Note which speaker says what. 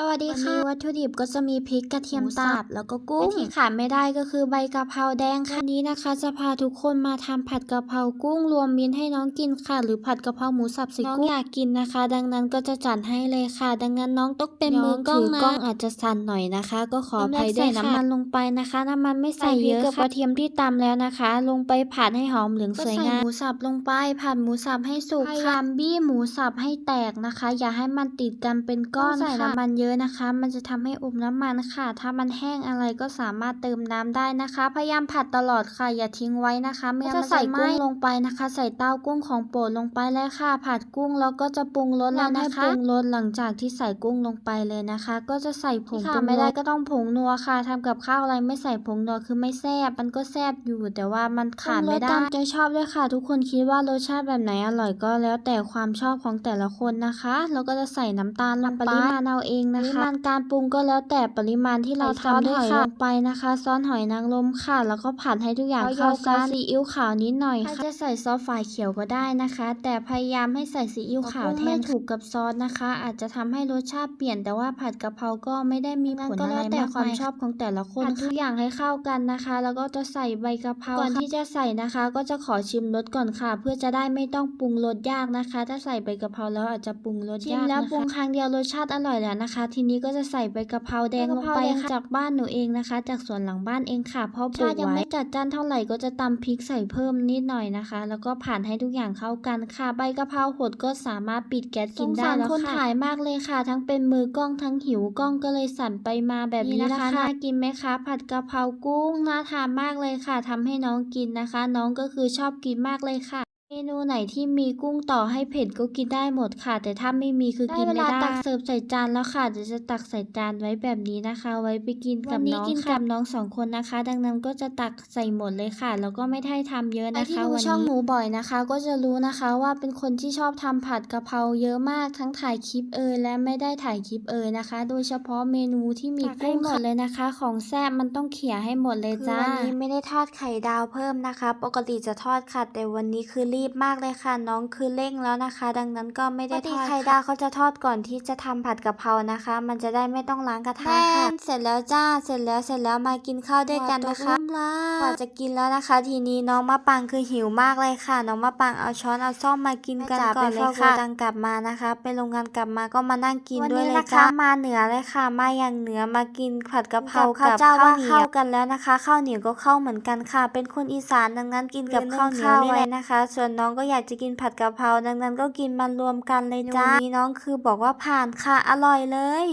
Speaker 1: สวัสดีค่ะวัตถุดิบก็จะมีพริกกระเทียมสับแล้วก็กุ้งที่ขาดไม่ได้ก็คือใบกะเพราแดงค่ะวันนี้นะคะ จะพาทุกคนมาทำผัดกะเพรากุ้งรวมมิตรให้น้องกินค่ะ หรือผัดกะเพราหมูสับสีกุ้งอยากกินนะคะ ดังนั้นก็จะจัดให้เลยค่ะ ดังนั้นน้องต้องเป็นมือกล้องนะกล้องอาจจะสั่นหน่อยนะคะ ก็ขออภัยด้วยน้ำมันลงไปนะคะ น้ำมันไม่ใส่เยอะกับกระเทียมที่ตำแล้วนะคะ ลงไปผัดให้หอมเหลืองสวยงามหมูสับลงไปผัดหมูสับให้สุกพยายามบี้หมูสับให้แตกนะคะ อย่าให้มันติดกันเป็นก้อนใส่น้ำมันเยอะนะคะ มันจะทำให้อมน้ำมันค่ะ ถ้ามันแห้งอะไรก็สามารถเติมน้ำได้นะคะ พยายามผัดตลอดค่ะ อย่าทิ้งไว้นะคะไม่งั้นมันจะใส่กุ้งลงไปนะคะ ใส่เต้ากุ้งของโปรดลงไปเลยค่ะ ผัดกุ้งแล้วก็จะปรุงรสแล้วนะคะปรุงรสหลังจากที่ใส่กุ้งลงไปเลยนะคะ ก็จะใส่ผงปรุงไม่ได้ก็ต้องผงนัวค่ะทำกับข้าวอะไรไม่ใส่ผงนัวคือไม่แซ่บมันก็แซ่บอยู่ แต่ว่ามันขาดไม่ได้ตามใจชอบด้วยค่ะ ทุกคนคิดว่ารสชาติแบบไหนอร่อยก็แล้วแต่ความชอบของแต่ละคนนะคะ แล้วก็จะใส่น้ำตาลลงไปปริมาณเอาเองนะคะ ปริมาณการปรุงก็แล้วแต่ปริมาณที่เราทำด้วยค่ะลงไปนะคะ ซอสหอยนางรมค่ะ แล้วก็ผัดให้ทุกอย่างเข้ากันซีอิ๊วขาวนิดหน่อยค่ะจะใส่ซอสฝายเขียวก็ได้นะคะ แต่พยายามให้ใส่ซีอิ๊วขาวแทนถูกกับซอสนะคะ อาจจะทำให้รสชาติเปลี่ยนแต่ว่าผัดกะเพราก็ไม่ได้มีผลอะไรมากความชอบของแต่ละคนผัดทุกอย่างให้เข้ากันนะคะ แล้วก็จะใส่ใบกะเพราก่อนที่จะใส่นะคะ ก็จะขอชิมรสก่อนค่ะ เพื่อจะได้ไม่ต้องปรุงรสยากนะคะ ถ้าใส่ใบกะเพราแล้วอาจจะปรุงรสยากชิมแล้วปรุงครั้งเดียวรสชาติอร่อยแล้วนะคะทีนี้ก็จะใส่ใบกะเพราแดงลงไปค่ะจากบ้านหนูเองนะคะ จากสวนหลังบ้านเองค่ะเพราะปลูกไว้ยังไม่จัดจ้านเท่าไหร่ก็จะตำพริกใส่เพิ่มนิดหน่อยนะคะ แล้วก็ผ่านให้ทุกอย่างเข้ากันค่ะ ใบกะเพราหดก็สามารถปิดแก๊สกินได้แล้วค่ะคนถ่ายมากเลยค่ะ ทั้งเป็นมือกล้องทั้งหิวกล้องก็เลยสั่นไปมาแบบนี้นะคะน่ากินไหมคะ ผัดกะเพรากุ้งน่าทานมากเลยค่ะทำให้น้องกินนะคะ น้องก็คือชอบกินมากเลยค่ะ เมนูไหนที่มีกุ้งต่อให้เผ็ดก็กินได้หมดค่ะ แต่ถ้าไม่มีคือกินไม่ได้ตักเสิร์ฟใส่จานแล้วค่ะเดี๋ยวจะตักใส่จานไว้แบบนี้นะคะ ไว้ไปกินกับน้องกินกับน้องสองคนนะคะ ดังนั้นก็จะตักใส่หมดเลยค่ะ แล้วก็ไม่ได้ทำเยอะนะคะวันนี้ช่องหมูบ่อยนะคะ ก็จะรู้นะคะว่าเป็นคนที่ชอบทำผัดกะเพราเยอะมากทั้งถ่ายคลิปเอยและไม่ได้ถ่ายคลิปเอยนะคะ โดยเฉพาะเมนูที่มีกุ้งหมดเลยนะคะ ของแซ่บมันต้องเขี่ยให้หมดเลยจ้าวันนี้ไม่ได้ทอดไข่ดาวเพิ่มนะคะ ปกติจะทอดค่ะ แต่วันนี้คือรีบมากเลยค่ะ น้องคือเร่งแล้วนะคะ ดังนั้นก็ไม่ได้ทอดไข่ดาวเขาจะทอดก่อนที่จะทำผัดกะเพรานะคะ มันจะได้ไม่ต้องล้างกระทะค่ะเสร็จแล้วจ้าเสร็จแล้วเสร็จแล้วมากินข้าวด้วยกันนะคะกว่าจะกินแล้วนะคะ ทีนี้น้องมะปังคือหิวมากเลยค่ะ น้องมะปังเอาช้อนเอาซ่อมมากินกันก่อนเลยค่ะดังกลับมานะคะไปโรงงานกลับมาก็มานั่งกินด้วยเลยจ้ามาเหนือเลยค่ะ มาอย่างเหนือมากินผัดกะเพรากับข้าวเหนียวเข้ากันแล้วนะคะ ข้าวเหนียวก็เข้าเหมือนกันค่ะ เป็นคนอีสานดังนั้นกินกับข้าวเหนียวนี่แหละนะคะส่วนน้องก็อยากจะกินผัดกะเพราดังนั้นก็กินมันรวมกันเลยจ้านี้น้องคือบอกว่าผ่านค่ะอร่อยเลย